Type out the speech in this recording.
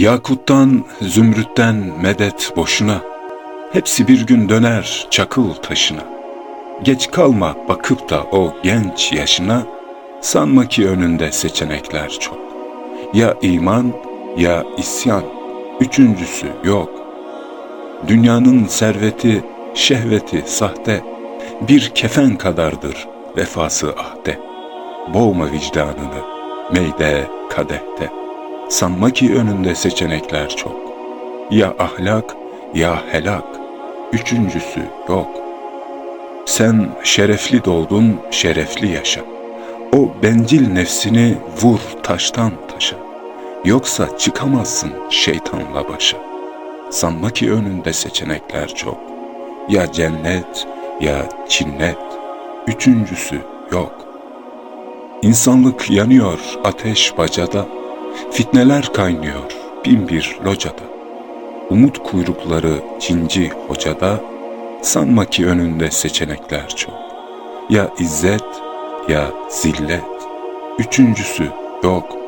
Yakuttan, zümrütten medet boşuna, Hepsi bir gün döner çakıl taşına. Geç kalma bakıp da o genç yaşına, Sanma ki önünde seçenekler çok. Ya iman ya isyan, üçüncüsü yok. Dünyanın serveti, şehveti sahte, Bir kefen kadardır vefası ahde. Boğma vicdanını, meyde kadehte. Sanma ki önünde seçenekler çok. Ya ahlak ya helak, üçüncüsü yok. Sen şerefli doldun, şerefli yaşa. O bencil nefsini vur taştan taşa. Yoksa çıkamazsın şeytanla başa. Sanma ki önünde seçenekler çok. Ya cennet ya cinnet, üçüncüsü yok. İnsanlık yanıyor ateş bacada, fitneler kaynıyor bin bir locada. Umut kuyrukları cinci hocada, sanma ki önünde seçenekler çok. Ya izzet ya zillet, üçüncüsü yok.''